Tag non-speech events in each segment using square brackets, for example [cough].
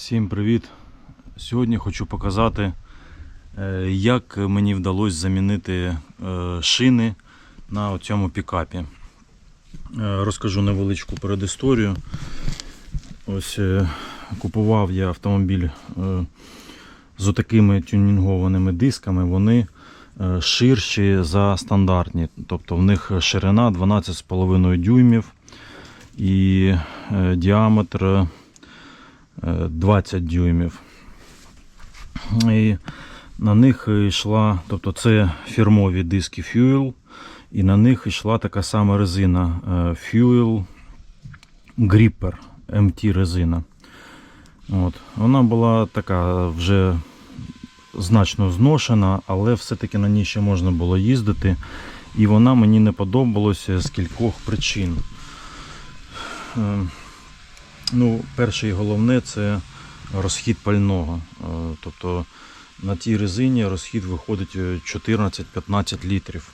Всім привіт! Сьогодні хочу показати, е, як мені вдалося замінити е, шини на цьому пікапі. Е, Розкажу невеличку передісторію. Ось купував я автомобіль з отакими тюнінгованими дисками. Вони ширші за стандартні. Тобто в них ширина 12,5 дюймів і діаметр 20 дюймів. І на них йшла, тобто це фірмові диски Fuel, і на них йшла така сама резина е, Fuel Gripper MT резина. От. Вона була така вже значно зношена, але все-таки на ній ще можна було їздити. І вона мені не подобалася з кількох причин. Е, Ну, перше і головне це розхід пального. Е, Тобто на тій резині розхід виходить е, 14-15 літрів.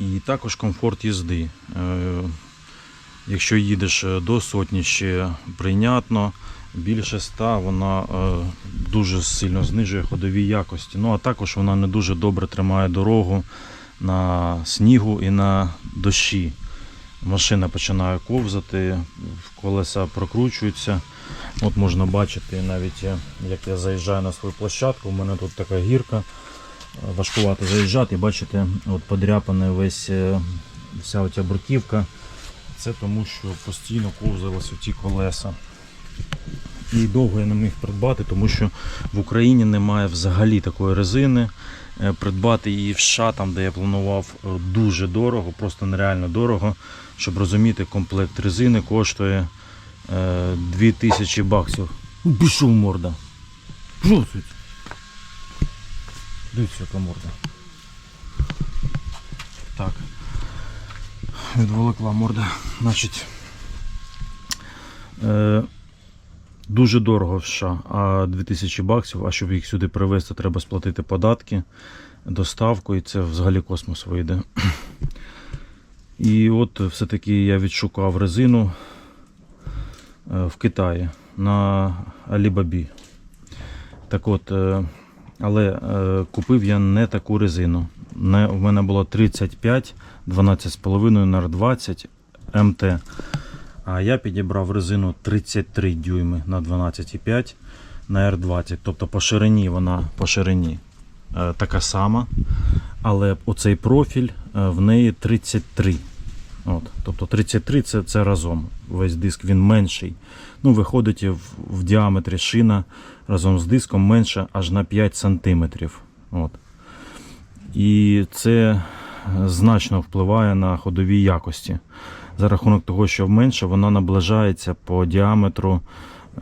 І також комфорт їзди. Е, Якщо їдеш е, до сотні ще прийнятно, більше 100 вона е, дуже сильно знижує ходові якості. Ну а також вона не дуже добре тримає дорогу на снігу і на дощі. Машина починає ковзати, колеса прокручуються. От можна бачити навіть е, як я заїжджаю на свою площадку. У мене тут така гірка. е, Важкувато заїжджати. Бачите, от подряпана весь е, вся оця бруківка. Це тому, що постійно ковзалися ті колеса. І довго я не міг придбати, тому що в Україні немає взагалі такої резини. Е, Придбати її в США, там, де я планував, е, дуже дорого, просто нереально дорого. Щоб розуміти, комплект резини коштує е, 2000 баксів. Ну, Пішов морда. Це? Дивіться, яка морда. Так. Відволокла морда. Значить. Е, дуже дорого в США, а 2000 баксів, а щоб їх сюди привезти, треба сплатити податки, доставку, і це взагалі космос вийде. І от все-таки я відшукав резину е, в Китаї на Alibaba. Так от, е, але е, купив я не таку резину. В мене було 35, 12,5 на 20 МТ. А я підібрав резину 33 дюйми на 12,5 на R20. Тобто по ширині вона по ширині е, така сама. Але оцей профіль е, в неї 33. От, тобто 33 це, це разом. Весь диск він менший. Ну, виходить в, в діаметрі шина разом з диском менше аж на 5 см. От. І це значно впливає на ходові якості. За рахунок того, що менше, вона наближається по діаметру,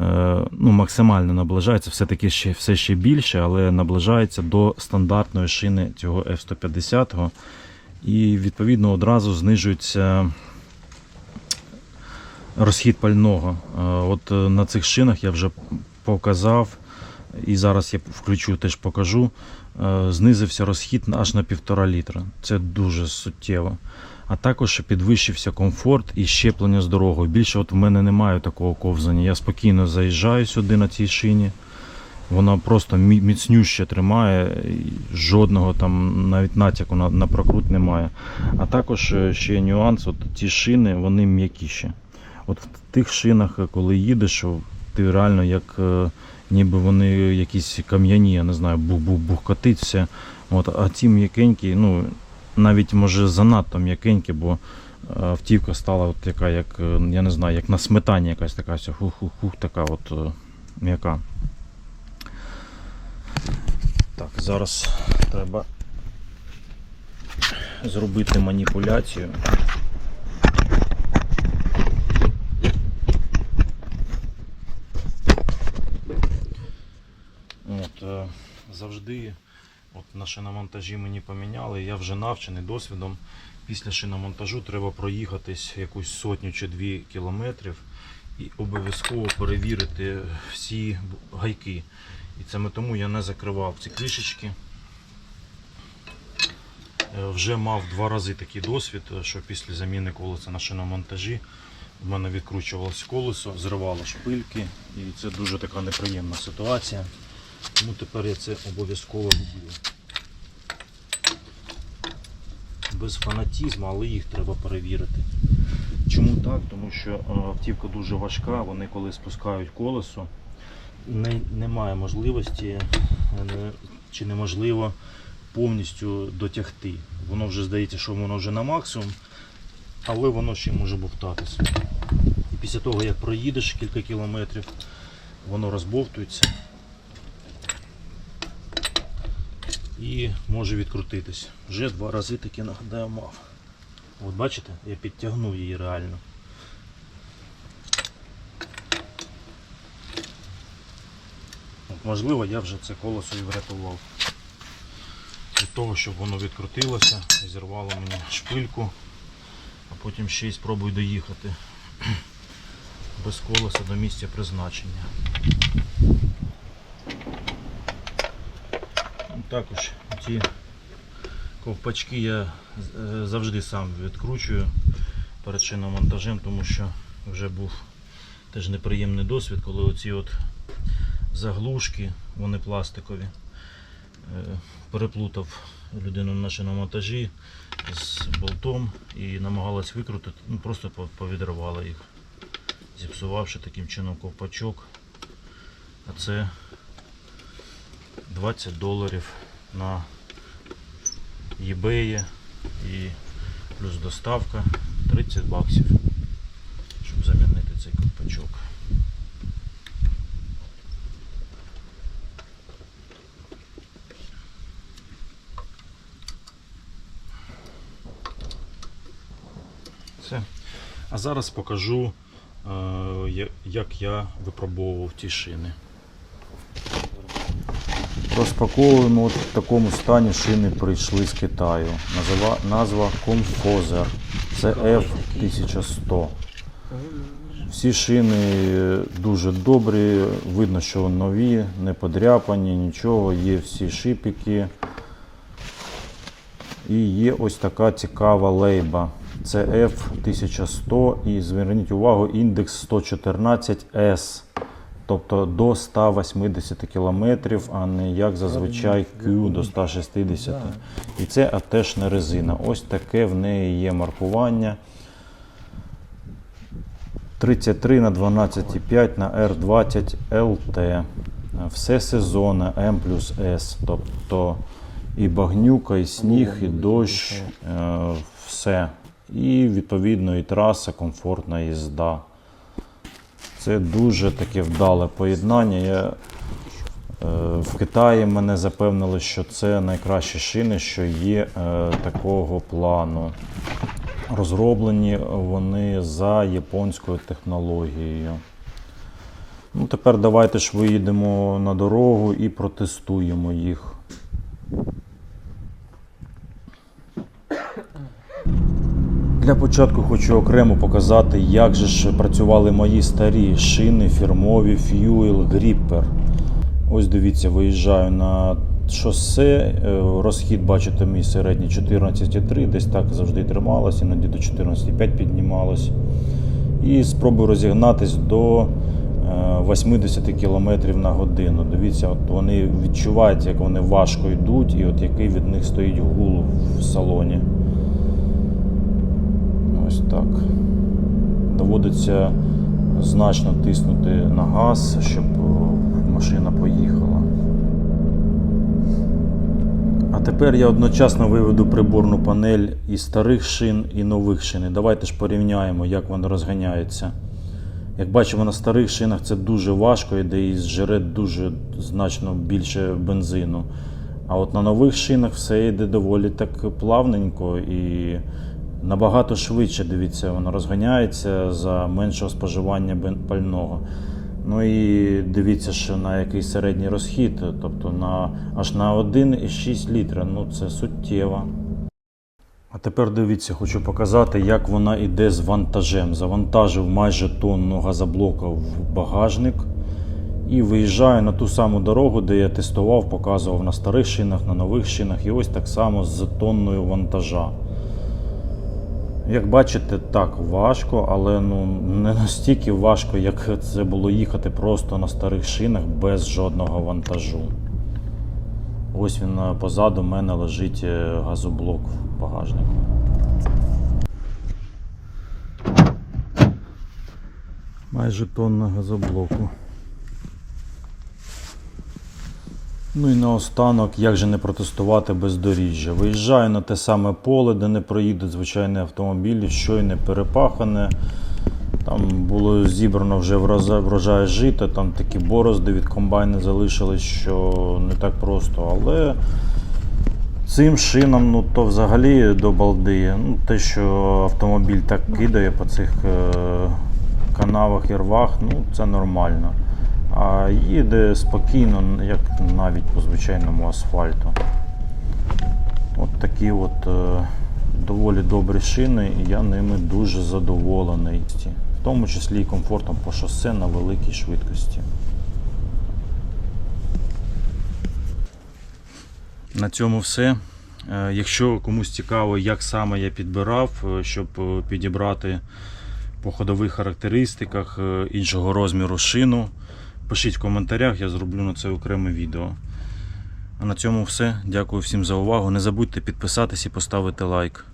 е, ну, максимально наближається, все-таки ще, все ще більше, але наближається до стандартної шини цього F-150. І відповідно одразу знижується розхід пального. Е, От е, на цих шинах я вже показав, і зараз я включу теж покажу. Е, Знизився розхід аж на півтора літра. Це дуже суттєво. А також підвищився комфорт і щеплення з дорогою. Більше от в мене немає такого ковзання. Я спокійно заїжджаю сюди на цій шині. Вона просто міцнюще тримає, жодного там навіть натяку на, на прокрут немає. А також е, ще нюанс, от ці шини вони м'якіші. От в тих шинах, е, коли їдеш, ти реально як е, ніби вони якісь кам'яні, я не знаю, бух-бух-бух все. От, а ці м'якенькі, ну навіть може занадто м'якенькі, бо е, автівка стала от така, як е, я не знаю, як на сметані якась така хух-хух-хух, така от м'яка. Так, зараз треба зробити маніпуляцію. От, е, завжди от на шиномонтажі мені поміняли, я вже навчений досвідом. Після шиномонтажу треба проїхатись якусь сотню чи дві кілометрів і обов'язково перевірити всі гайки. І це тому я не закривав ці кришечки. Е, Вже мав два рази такий досвід, що після заміни колеса на шиномонтажі У мене відкручувалось колесо, зривало шпильки, і це дуже така неприємна ситуація. Тому тепер я це обов'язково роблю. Без фанатізму, але їх треба перевірити. Чому так? Тому що е, автівка дуже важка, вони коли спускають колесо, не, немає можливості е, не- чи неможливо повністю дотягти. Воно вже здається, що воно вже на максимум, але воно ще може бовтатися. І після того, як проїдеш кілька кілометрів, воно розбовтується і може відкрутитись. Вже два рази таки нагадаю мав. От бачите, я підтягнув її реально. От, можливо, я вже це колесо і врятував. Від того, щоб воно відкрутилося, зірвало мені шпильку, а потім ще й спробую доїхати [clears throat] без колеса до місця призначення. Також ці ковпачки я е, завжди сам відкручую перед шиномонтажем, тому що вже був теж неприємний досвід, коли оці от заглушки, вони пластикові. Е, Переплутав людину на шиномонтажі з болтом і намагалась викрутити, ну просто повідривала їх, зіпсувавши таким чином ковпачок. А це 20 доларів на eBay і плюс доставка 30 баксів, щоб замінити цей ковпачок. Все. А зараз покажу, е, як я випробовував ті шини. Розпаковуємо от в такому стані шини прийшли з Китаю. Назва, назва Comfoser. Це F1100. Всі шини дуже добрі, видно, що нові, не подряпані, нічого, є всі шипики. І є ось така цікава лейба. Це F1100 і зверніть увагу, індекс 114S. Тобто до 180 км, а не як зазвичай Q до 160 І це теж не резина. Ось таке в неї є маркування. 33 на 12,5 на R20 LT. Все сезонне M плюс S. Тобто і багнюка, і сніг, і дощ, е, все. І відповідно і траса, комфортна їзда. Це дуже таке вдале поєднання. Я, е, в Китаї мене запевнили, що це найкращі шини, що є е, такого плану. Розроблені вони за японською технологією. Ну, тепер давайте ж виїдемо на дорогу і протестуємо їх. Для початку хочу окремо показати, як же ж працювали мої старі шини фірмові Fuel Gripper. Ось дивіться, виїжджаю на шосе. е, Розхід, бачите, мій середній 14,3, десь так завжди трималось, іноді до 14,5 піднімалось. І спробую розігнатись до е, 80 км на годину. Дивіться, от вони відчувають, як вони важко йдуть, і от який від них стоїть гул в салоні. Так. Доводиться значно тиснути на газ, щоб машина поїхала. А тепер я одночасно виведу приборну панель і старих шин, і нових шин. І Давайте ж порівняємо, як воно розганяється. Як бачимо, на старих шинах це дуже важко, іде і зжере дуже значно більше бензину. А от на нових шинах все йде доволі так плавненько і набагато швидше, дивіться, воно розганяється за меншого споживання пального. Ну і дивіться, що на який середній розхід, тобто на, аж на 1,6 літра. Ну це суттєво. А тепер дивіться, хочу показати, як вона йде з вантажем. Завантажив майже тонну газоблока в багажник і виїжджаю на ту саму дорогу, де я тестував, показував на старих шинах, на нових шинах, і ось так само з тонною вантажа. Як бачите, так важко, але ну не настільки важко, як це було їхати просто на старих шинах без жодного вантажу. Ось він е, позаду мене лежить е, газоблок в багажнику. Майже тонна газоблоку. Ну і наостанок, як же не протестувати бездоріжжя. Виїжджаю на те саме поле, де не проїдуть звичайні автомобілі, щойне перепахане. Там було зібрано вже врожа- врожай жита, там такі борозди від комбайна залишились, що не так просто. Але цим шинам ну, то взагалі до балди. Ну, те, що автомобіль так кидає по цих е, канавах і рвах, ну це нормально. А їде спокійно, як навіть по звичайному асфальту. От такі от е, доволі добрі шини, і я ними дуже задоволений. В тому числі і комфортом по шосе на великій швидкості. На цьому все. Е, Якщо комусь цікаво, як саме я підбирав, е, щоб е, підібрати по ходових характеристиках іншого розміру шину, пишіть в коментарях, я зроблю на це окреме відео. А на цьому все. Дякую всім за увагу. Не забудьте підписатись і поставити лайк.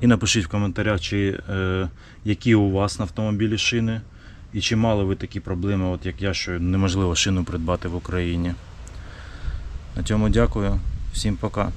І напишіть в коментарях, чи, е, які у вас на автомобілі шини, і чи мали ви такі проблеми, от як я, що неможливо шину придбати в Україні. На цьому дякую. Всім пока.